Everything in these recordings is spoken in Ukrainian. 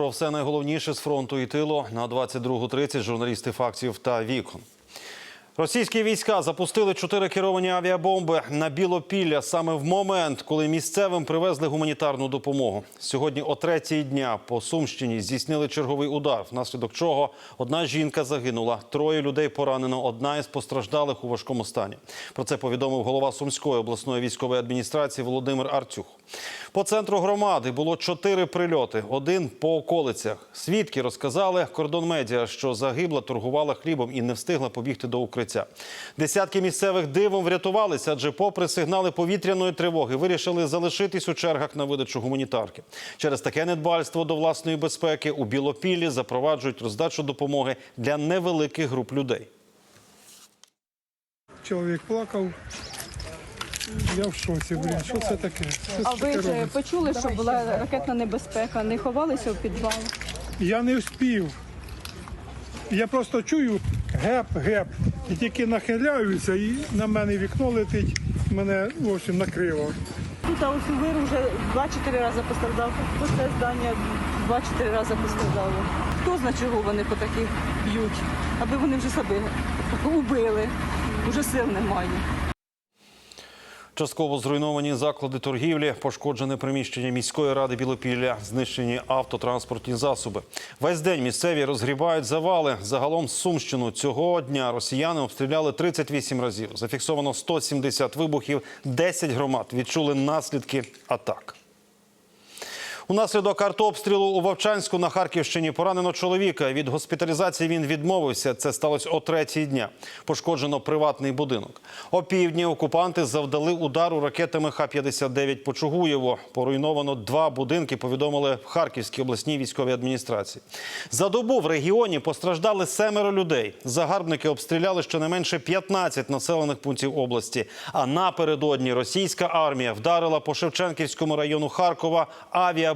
Про все найголовніше з фронту і тилу на 22.30 журналісти фактів та вікон. Російські війська запустили чотири керовані авіабомби на Білопілля саме в момент, коли місцевим привезли гуманітарну допомогу. Сьогодні о третій дня по Сумщині здійснили черговий удар, внаслідок чого одна жінка загинула, троє людей поранено, одна із постраждалих у важкому стані. Про це повідомив голова Сумської обласної військової адміністрації Володимир Артюх. По центру громади було чотири прильоти, один по околицях. Свідки розказали кордон медіа, що загибла торгувала хлібом і не встигла побігти до укриття. Десятки місцевих дивом врятувалися, адже, попри сигнали повітряної тривоги, вирішили залишитись у чергах на видачу гуманітарки. Через таке недбальство до власної безпеки у Білопіллі запроваджують роздачу допомоги для невеликих груп людей. Чоловік плакав. Я в шоці, блін, що це таке? Це А ви таке ж робиться? почули, що була ракетна небезпека, не ховалися в підвал? Я не вспів. Я просто чую геп, геп. І тільки нахиляюся, і на мене вікно летить, мене в общем, накрило. Тут а ось вир вже 2-4 рази постраждав. Це здання 2-4 рази постраждало. Хто знає, чого вони по таких б'ють? Аби вони вже себе убили. вже сил немає. Частково зруйновані заклади торгівлі, пошкоджене приміщення міської ради Білопілля, знищені автотранспортні засоби. Весь день місцеві розгрібають завали. Загалом Сумщину цього дня росіяни обстріляли 38 разів. Зафіксовано 170 вибухів. 10 громад відчули наслідки атак. Унаслідок артобстрілу у Вовчанську на Харківщині поранено чоловіка. Від госпіталізації він відмовився. Це сталося о третій дня. Пошкоджено приватний будинок. О півдні окупанти завдали удару ракетами Х-59 по Чугуєву. Поруйновано два будинки, повідомили в Харківській обласній військовій адміністрації. За добу в регіоні постраждали семеро людей. Загарбники обстріляли щонайменше 15 населених пунктів області. А напередодні російська армія вдарила по Шевченківському району Харкова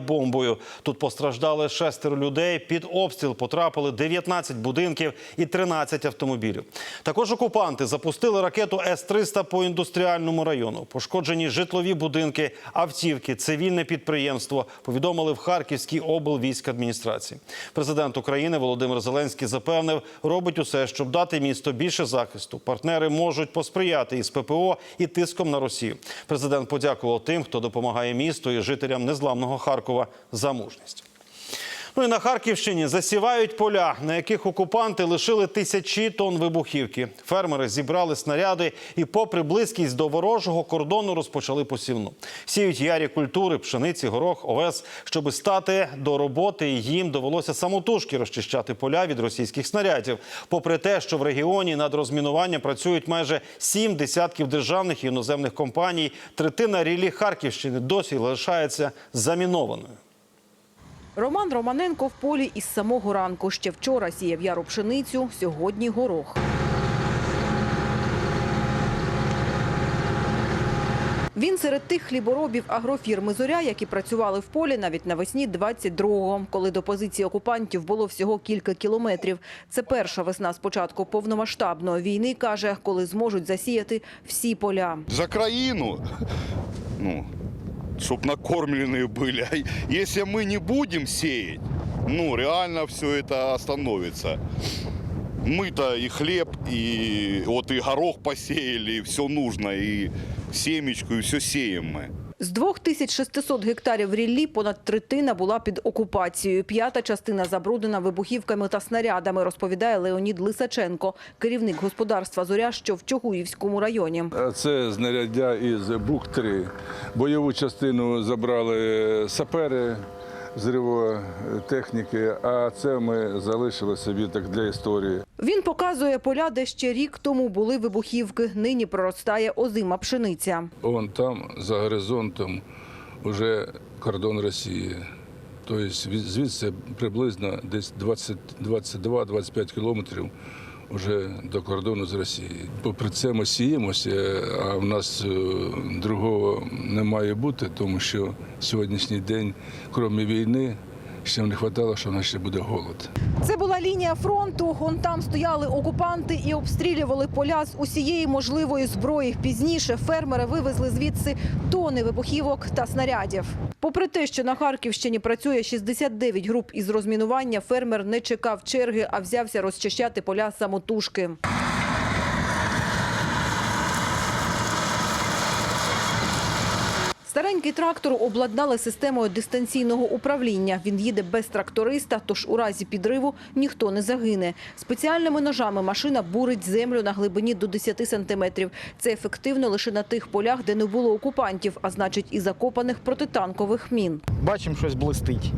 авіабомбою. Тут постраждали шестеро людей. Під обстріл потрапили 19 будинків і 13 автомобілів. Також окупанти запустили ракету С-300 по індустріальному району. Пошкоджені житлові будинки, автівки, цивільне підприємство. Повідомили в Харківській облвійськадміністрації. Президент України Володимир Зеленський запевнив, робить усе, щоб дати місто більше захисту. Партнери можуть посприяти із ППО і тиском на Росію. Президент подякував тим, хто допомагає місту і жителям незламного Харкова за мужність. Ну і на Харківщині засівають поля, на яких окупанти лишили тисячі тонн вибухівки. Фермери зібрали снаряди і, попри близькість до ворожого кордону, розпочали посівну. Сіють ярі культури, пшениці, горох, овес. Щоби стати до роботи, їм довелося самотужки розчищати поля від російських снарядів. Попри те, що в регіоні над розмінуванням працюють майже сім десятків державних і іноземних компаній, третина рілі Харківщини досі лишається замінованою. Роман Романенко в полі із самого ранку. Ще вчора сіяв яру пшеницю, сьогодні горох. Він серед тих хліборобів агрофірми «Зоря», які працювали в полі навіть навесні 22-го, коли до позиції окупантів було всього кілька кілометрів. Це перша весна з початку повномасштабної війни, каже, коли зможуть засіяти всі поля. за країну, ну, щоб накормленные были. А если мы не будем сеять, ну, реально все это остановится. Мы-то и хлеб, и вот и горох посеяли, и все нужно, и семечку, и все сеем мы. З 2600 гектарів ріллі понад третина була під окупацією. П'ята частина забруднена вибухівками та снарядами, розповідає Леонід Лисаченко, керівник господарства «Зоря», що в Чогуївському районі. Це знаряддя із БУК-3. Бойову частину забрали сапери зривової техніки, а це ми залишили собі так для історії. Він показує поля, де ще рік тому були вибухівки. Нині проростає озима пшениця. Вон там, за горизонтом, вже кордон Росії. Тобто від- звідси приблизно десь 20 22-25 кілометрів вже до кордону з Росією. Попри це ми сіємося, а в нас е, другого не має бути, тому що сьогоднішній день, крім війни, ще не вистачало, що в нас ще буде голод. Це була лінія фронту. Он там стояли окупанти і обстрілювали поля з усієї можливої зброї. Пізніше фермери вивезли звідси тони вибухівок та снарядів. Попри те, що на Харківщині працює 69 груп із розмінування, фермер не чекав черги, а взявся розчищати поля самотужки. Старенький трактор обладнали системою дистанційного управління. Він їде без тракториста, тож у разі підриву ніхто не загине. Спеціальними ножами машина бурить землю на глибині до 10 сантиметрів. Це ефективно лише на тих полях, де не було окупантів, а значить і закопаних протитанкових мін. Бачимо, щось блистить.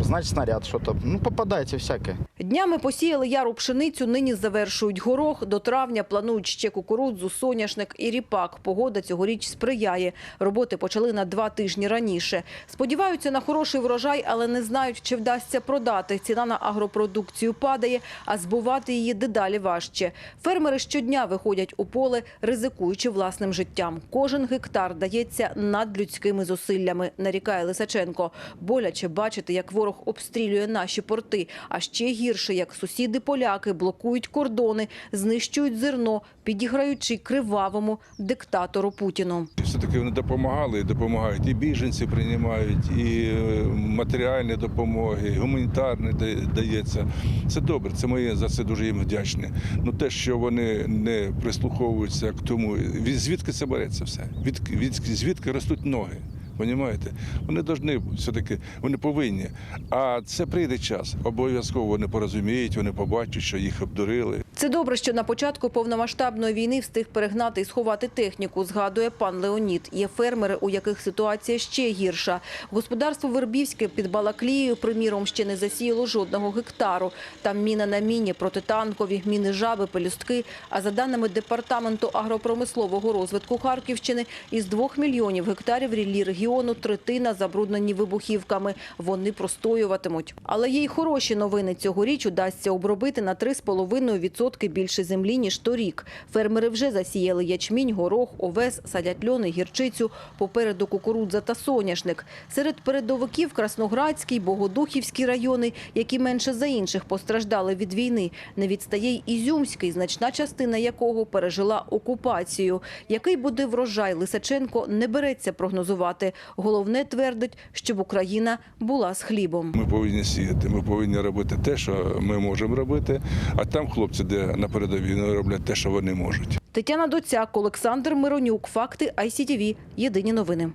Значить, снаряд, що то. Ну, попадається всяке. Днями посіяли яру пшеницю, нині завершують горох. До травня планують ще кукурудзу, соняшник і ріпак. Погода цьогоріч сприяє. Роботи почали на два тижні раніше. Сподіваються на хороший врожай, але не знають, чи вдасться продати. Ціна на агропродукцію падає, а збувати її дедалі важче. Фермери щодня виходять у поле, ризикуючи власним життям. Кожен гектар дається надлюдськими зусиллями, нарікає Лисаченко. Боляче бачити, як ворог обстрілює наші порти. А ще гірше, як сусіди-поляки блокують кордони, знищують зерно, підіграючи кривавому диктатору Путіну. Все-таки вони допомагали, допомагають. І біженці приймають, і е, матеріальні допомоги, і гуманітарні дається. Це добре, це ми за це дуже їм вдячні. Ну те, що вони не прислуховуються к тому, від- звідки це береться все? Від, від, звідки ростуть ноги? Понімаєте? Вони повинні все-таки, вони повинні. А це прийде час. Обов'язково вони порозуміють, вони побачать, що їх обдурили. Це добре, що на початку повномасштабної війни встиг перегнати і сховати техніку, згадує пан Леонід. Є фермери, у яких ситуація ще гірша. Господарство Вербівське під Балаклією, приміром, ще не засіяло жодного гектару. Там міна на міні, протитанкові, міни жаби, пелюстки. А за даними Департаменту агропромислового розвитку Харківщини, із двох мільйонів гектарів ріллі регіону третина забруднені вибухівками. Вони простоюватимуть. Але є й хороші новини. Цьогоріч удасться обробити на 3,5% більше землі, ніж торік. Фермери вже засіяли ячмінь, горох, овес, садять льони, гірчицю, попереду кукурудза та соняшник. Серед передовиків Красноградський, Богодухівський райони, які менше за інших постраждали від війни. Не відстає й Ізюмський, значна частина якого пережила окупацію. Який буде врожай, Лисаченко не береться прогнозувати. Головне твердить, щоб Україна була з хлібом. Ми повинні сіяти, ми повинні робити те, що ми можемо робити. А там хлопці, де на передовій, вони роблять те, що вони можуть. Тетяна Доцяк, Олександр Миронюк. Факти ICTV. Єдині новини.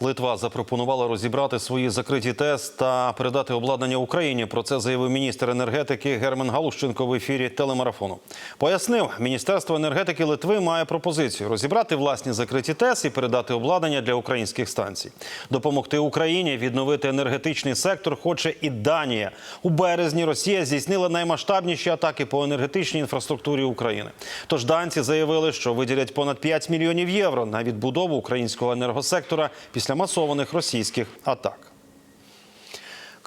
Литва запропонувала розібрати свої закриті ТЕС та передати обладнання Україні. Про це заявив міністр енергетики Герман Галущенко в ефірі телемарафону. Пояснив, міністерство енергетики Литви має пропозицію розібрати власні закриті ТЕС і передати обладнання для українських станцій. Допомогти Україні відновити енергетичний сектор хоче і Данія. У березні Росія здійснила наймасштабніші атаки по енергетичній інфраструктурі України. Тож данці заявили, що виділять понад 5 мільйонів євро на відбудову українського енергосектора після масованих російських атак.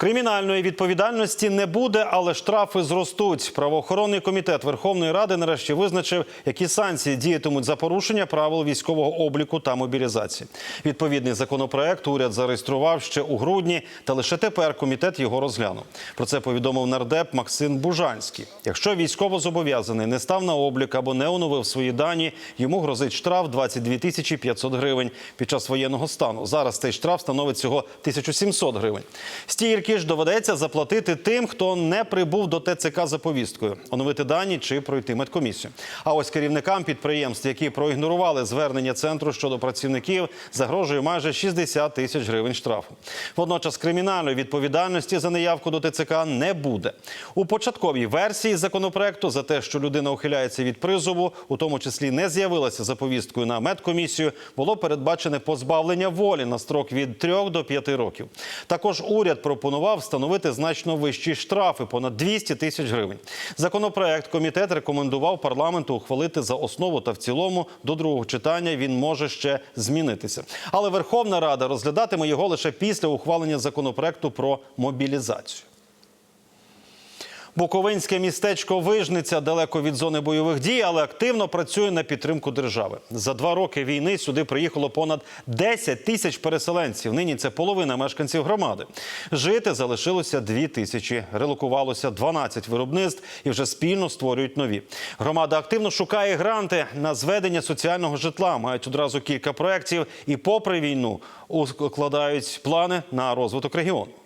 Кримінальної відповідальності не буде, але штрафи зростуть. Правоохоронний комітет Верховної Ради нарешті визначив, які санкції діятимуть за порушення правил військового обліку та мобілізації. Відповідний законопроект уряд зареєстрував ще у грудні, та лише тепер комітет його розглянув. Про це повідомив нардеп Максим Бужанський. Якщо військовозобов'язаний не став на облік або не оновив свої дані, йому грозить штраф 22 тисячі 500 гривень під час воєнного стану. Зараз цей штраф становить всього 1700 гривень. Стільки ж доведеться заплатити тим, хто не прибув до ТЦК за повісткою, оновити дані чи пройти медкомісію. А ось керівникам підприємств, які проігнорували звернення центру щодо працівників, загрожує майже 60 тисяч гривень штрафу. Водночас кримінальної відповідальності за неявку до ТЦК не буде. У початковій версії законопроекту за те, що людина ухиляється від призову, у тому числі не з'явилася за повісткою на медкомісію, було передбачене позбавлення волі на строк від 3 до 5 років. Також уряд пропонував встановити значно вищі штрафи понад 200 тисяч гривень. Законопроект комітет рекомендував парламенту ухвалити за основу та в цілому до другого читання. Він може ще змінитися. Але Верховна Рада розглядатиме його лише після ухвалення законопроекту про мобілізацію. Буковинське містечко Вижниця далеко від зони бойових дій, але активно працює на підтримку держави. За два роки війни сюди приїхало понад 10 тисяч переселенців. Нині це половина мешканців громади. Жити залишилося 2 тисячі. Релокувалося 12 виробництв і вже спільно створюють нові. Громада активно шукає гранти на зведення соціального житла. Мають одразу кілька проєктів і, попри війну, укладають плани на розвиток регіону.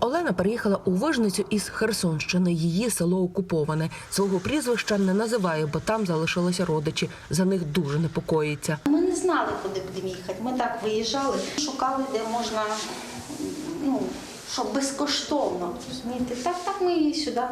Олена переїхала у Вижницю із Херсонщини. Її село окуповане. Свого прізвища не називає, бо там залишилися родичі. За них дуже непокоїться. Ми не знали, куди будемо їхати. Ми так виїжджали, шукали, де можна, ну, щоб безкоштовно. розумієте. Так, так ми її сюди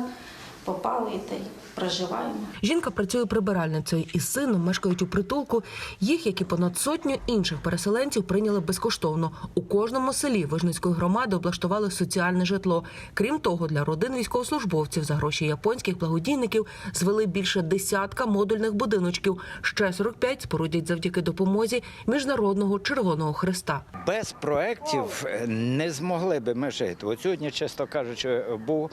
попали та й проживаємо. Жінка працює прибиральницею із сином, мешкають у притулку. Їх, як і понад сотню інших переселенців, прийняли безкоштовно. У кожному селі Вижницької громади облаштували соціальне житло. Крім того, для родин військовослужбовців за гроші японських благодійників звели більше десятка модульних будиночків. Ще 45 спорудять завдяки допомозі міжнародного Червоного Христа. Без проєктів не змогли би ми жити. От сьогодні, чесно кажучи, був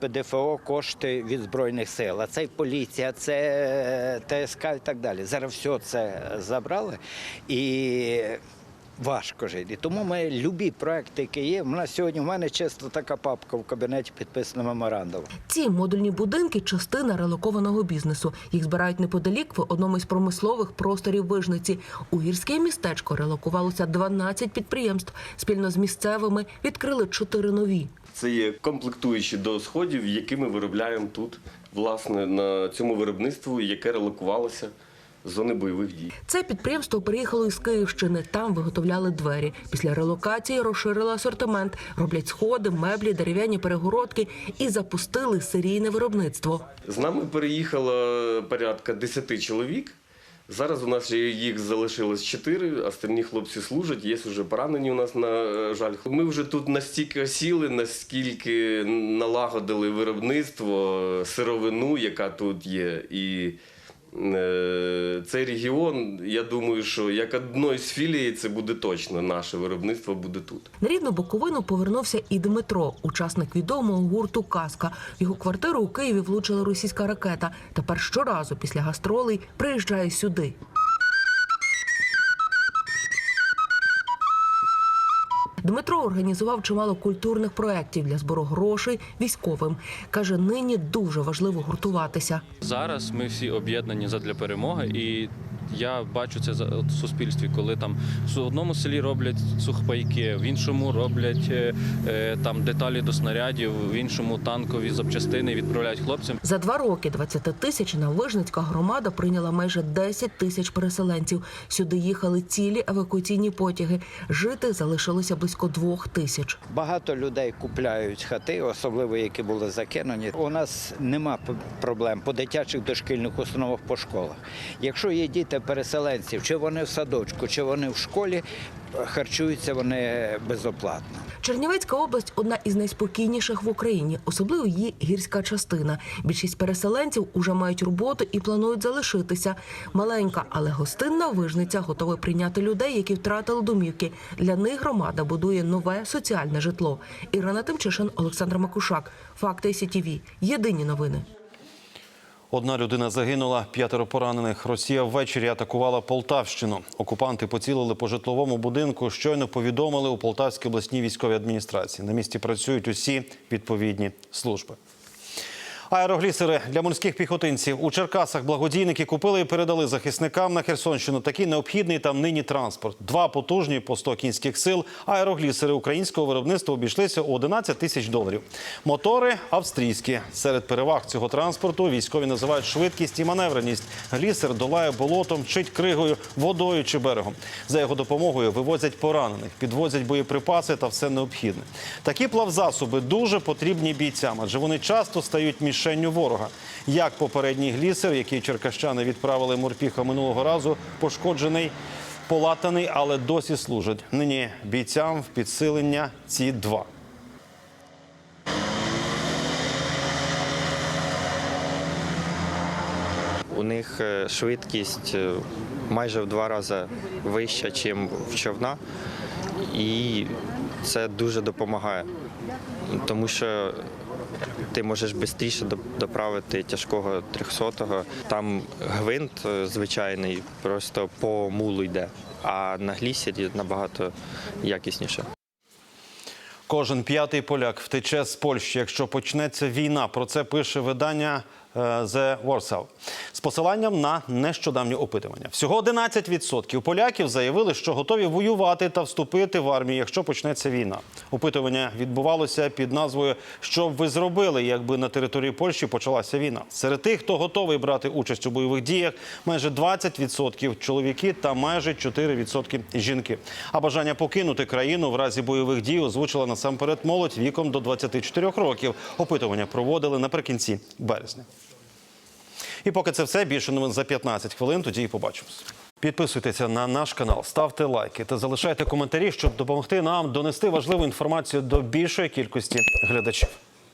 ПДФО кошти від Збройних сил, а це поліція, це ТСК і так далі. Зараз все це забрали і важко жити. Тому ми любі проекти, які є. У нас сьогодні в мене чисто така папка в кабінеті підписана меморандум. Ці модульні будинки частина релокованого бізнесу. Їх збирають неподалік в одному із промислових просторів Вижниці. У гірське містечко релокувалося 12 підприємств. Спільно з місцевими відкрили чотири нові. Це є комплектуючі до сходів, які ми виробляємо тут, власне, на цьому виробництву, яке релокувалося з зони бойових дій. Це підприємство приїхало із Київщини. Там виготовляли двері. Після релокації розширили асортимент, роблять сходи, меблі, дерев'яні перегородки і запустили серійне виробництво. З нами переїхало порядка 10 чоловік. Зараз у нас їх залишилось чотири, остальні хлопці служать, є вже поранені у нас, на е, жаль. Ми вже тут настільки осіли, наскільки налагодили виробництво, сировину, яка тут є. І цей регіон, я думаю, що як одної з філій, це буде точно наше виробництво буде тут. На рідну Буковину повернувся і Дмитро, учасник відомого гурту Казка. В його квартиру у Києві влучила російська ракета. Тепер щоразу після гастролей приїжджає сюди. Дмитро організував чимало культурних проєктів для збору грошей військовим. Каже, нині дуже важливо гуртуватися. Зараз ми всі об'єднані задля перемоги, і я бачу це за- в суспільстві, коли там в одному селі роблять сухпайки, в іншому роблять е, е, там деталі до снарядів, в іншому танкові запчастини відправляють хлопцям. За два роки 20-тисячна Вижницька громада прийняла майже 10 тисяч переселенців. Сюди їхали цілі евакуаційні потяги. Жити залишилося близько двох тисяч. Багато людей купляють хати, особливо які були закинені. У нас нема проблем по дитячих дошкільних установах по школах. Якщо є діти переселенців, чи вони в садочку, чи вони в школі, харчуються вони безоплатно. Чернівецька область одна із найспокійніших в Україні, особливо її гірська частина. Більшість переселенців уже мають роботу і планують залишитися. Маленька, але гостинна вижниця готова прийняти людей, які втратили домівки. Для них громада будує нове соціальне житло. Ірина Тимчишин, Олександр Макушак. Факти СІТІВІ. Єдині новини. Одна людина загинула, п'ятеро поранених. Росія ввечері атакувала Полтавщину. Окупанти поцілили по житловому будинку. Щойно повідомили у Полтавській обласній військовій адміністрації. На місці працюють усі відповідні служби. Аероглісери для морських піхотинців у Черкасах благодійники купили і передали захисникам на Херсонщину такий необхідний там нині транспорт. Два потужні по 100 кінських сил. Аероглісери українського виробництва обійшлися у 11 тисяч доларів. Мотори австрійські. Серед переваг цього транспорту військові називають швидкість і маневреність. Глісер долає болотом, чить кригою, водою чи берегом. За його допомогою вивозять поранених, підвозять боєприпаси та все необхідне. Такі плавзасоби дуже потрібні бійцям, адже вони часто стають мішенню ворога. Як попередній глісер, який черкащани відправили морпіха минулого разу, пошкоджений, полатаний, але досі служить. Нині бійцям в підсилення ці два. У них е, швидкість е, майже в два рази вища, ніж в човна. І це дуже допомагає, тому що ти можеш швидше доправити тяжкого 300-го. Там гвинт е, звичайний, просто по мулу йде, а на глісері набагато якісніше. Кожен п'ятий поляк втече з Польщі, якщо почнеться війна. Про це пише видання The Warsaw з посиланням на нещодавнє опитування. Всього 11% поляків заявили, що готові воювати та вступити в армію, якщо почнеться війна. Опитування відбувалося під назвою Що б ви зробили, якби на території Польщі почалася війна? Серед тих, хто готовий брати участь у бойових діях, майже 20% чоловіки та майже 4% жінки. А бажання покинути країну в разі бойових дій озвучила насамперед молодь віком до 24 років. Опитування проводили наприкінці березня. І поки це все, більше новин за 15 хвилин. Тоді і побачимось. Підписуйтеся на наш канал, ставте лайки та залишайте коментарі, щоб допомогти нам донести важливу інформацію до більшої кількості глядачів.